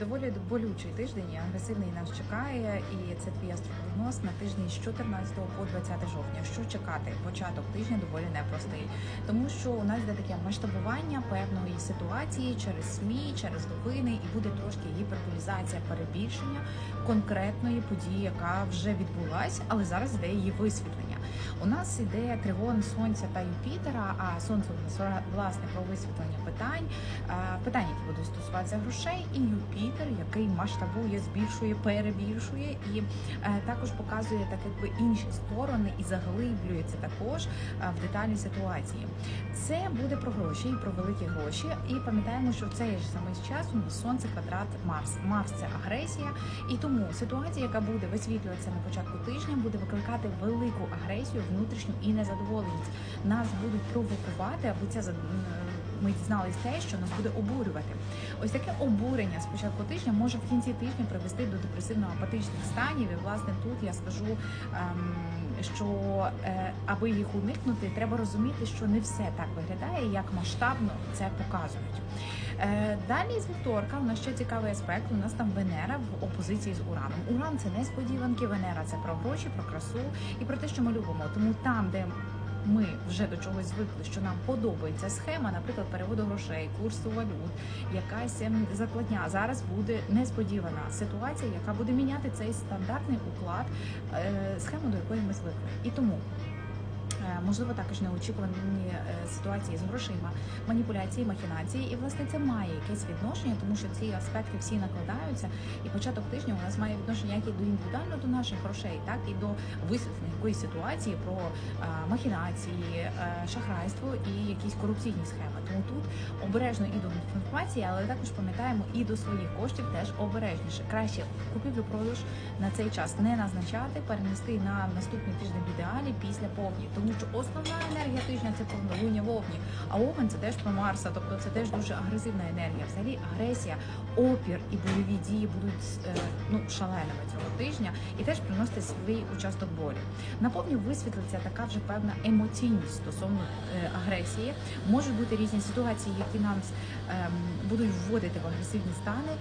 Доволі болючий тиждень агресивний нас чекає, і це твій астропрогноз на тижні з 14 по 20 жовтня. Що чекати? Початок тижня доволі непростий, тому що у нас йде таке масштабування певної ситуації через СМІ, через новини, і буде трошки гіперболізація, перебільшення конкретної події, яка вже відбулася, але зараз йде її висвітлення. У нас іде тригон сонця та Юпітера, а сонце у нас власне про висвітлення питань, е, питань, які будуть стосуватися грошей, і Юпітер, який масштабує, збільшує, перебільшує, і е, також показує так, якби інші сторони і заглиблюється також е, в деталі ситуації. Це буде про гроші і про великі гроші. І пам'ятаємо, що в цей же самий час у нас сонце квадрат Марс. Марс це агресія, і тому ситуація, яка буде висвітлюватися на початку тижня, буде викликати велику агресію внутрішню і незадоволеність. Нас будуть провокувати, аби ця ми дізналися те, що нас буде обурювати. Ось таке обурення з початку тижня може в кінці тижня привести до депресивно-апатичних станів. І власне тут я скажу, ем, що е, аби їх уникнути, треба розуміти, що не все так виглядає, як масштабно це показують. Е, далі з вівторка у нас ще цікавий аспект. У нас там Венера в опозиції з Ураном. Уран це несподіванки, Венера це про гроші, про красу і про те, що ми любимо. Тому там, де ми вже до чогось звикли, що нам подобається схема, наприклад, переводу грошей, курсу валют, якась ем, закладня. Зараз буде несподівана ситуація, яка буде міняти цей стандартний уклад, е, схему, до якої ми звикли. І тому. Е, можливо, також неочікувані е, ситуації з грошима, маніпуляції, махінації, і власне це має якесь відношення, тому що ці аспекти всі накладаються. І початок тижня у нас має відношення як і до індивідуально до наших грошей, так і до висвітлення якоїсь ситуації про е, махінації, шахрайство і якісь корупційні схеми. Тому тут обережно і до інформації, але також пам'ятаємо і до своїх коштів теж обережніше. Краще купівлю-продаж на цей час не назначати, перенести на наступний тиждень в ідеалі після повні, тому що основна енергія тижня це повнолуння вовні. А овен це теж про Марса, тобто це теж дуже агресивна енергія. Взагалі агресія, опір і бойові дії будуть е, ну шаленими цього тижня і теж приносити свій участок болі. На повні висвітлиться така вже певна емоційність стосовно е, агресії. Можуть бути різні ситуації, які нам ем, будуть вводити в агресивні стани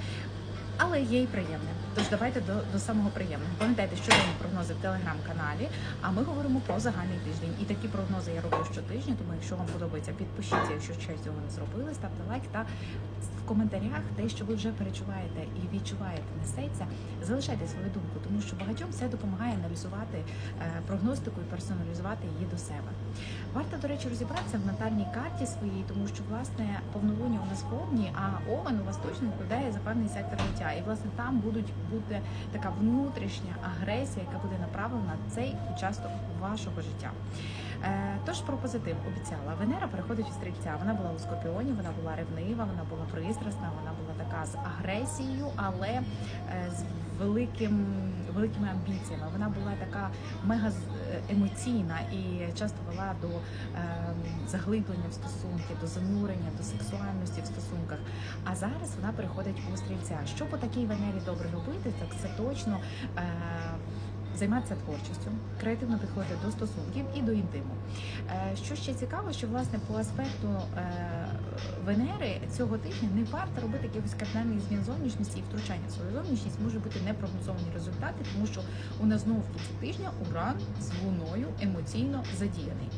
але є й приємне. Тож давайте до до самого приємного. Пам'ятайте, щоденні прогнози в телеграм-каналі. А ми говоримо про загальний тиждень. І такі прогнози я роблю щотижня. Тому, якщо вам подобається, підпишіться, якщо ще цього не зробили, ставте лайк та в коментарях те, що ви вже перечуваєте і відчуваєте, несеться. Залишайте свою думку, тому що багатьом це допомагає аналізувати е, прогностику і персоналізувати її до себе. Варто, до речі, розібратися в натальній карті своїй, тому що власне повнолуння у нас повні, а овен у вас точно відповідає за певний сектор життя життя. І власне там будуть бути така внутрішня агресія, яка буде направлена на цей участок вашого життя. Е, тож про позитив обіцяла Венера переходить у стрільця. Вона була у скорпіоні, вона була ревнива, вона була пристрасна, вона була така з агресією, але е, з великим великими амбіціями. Вона була така мега емоційна і часто вела до е, заглиблення в стосунки, до занурення, до сексуальності в стосунках. А зараз вона переходить у стрільця. Що по такій венері добре робити, так це точно. Е, Займатися творчістю, креативно підходити до стосунків і до інтиму. Е, що ще цікаво, що власне по аспекту е, Венери цього тижня не варто робити якихось кардинальних змін зовнішності і втручання в свою зовнішність може бути непрогнозовані результати, тому що у нас знову в кінці тижня уран з луною емоційно задіяний.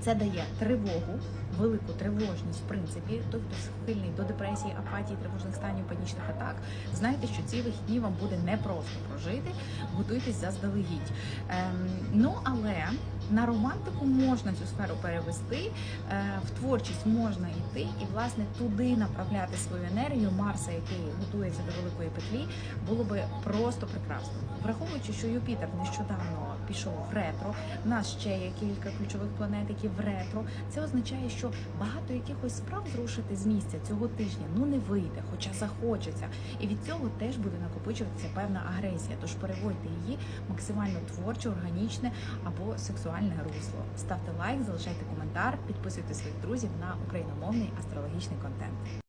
Це дає тривогу, велику тривожність, в принципі, той, хто схильний до депресії, апатії, тривожних станів, панічних атак. Знайте, що ці вихідні вам буде непросто прожити, готуйтесь заздалегідь. Ем, ну але на романтику можна цю сферу перевести, е, в творчість можна йти і власне туди направляти свою енергію Марса, який готується до великої петлі, було би просто прекрасно, враховуючи, що Юпітер нещодавно пішов в ретро. У нас ще є кілька ключових планет, які в ретро. Це означає, що багато якихось справ зрушити з місця цього тижня ну не вийде, хоча захочеться. І від цього теж буде накопичуватися певна агресія. Тож переводьте її максимально творче, органічне або сексуальне русло. Ставте лайк, залишайте коментар, підписуйте своїх друзів на україномовний астрологічний контент.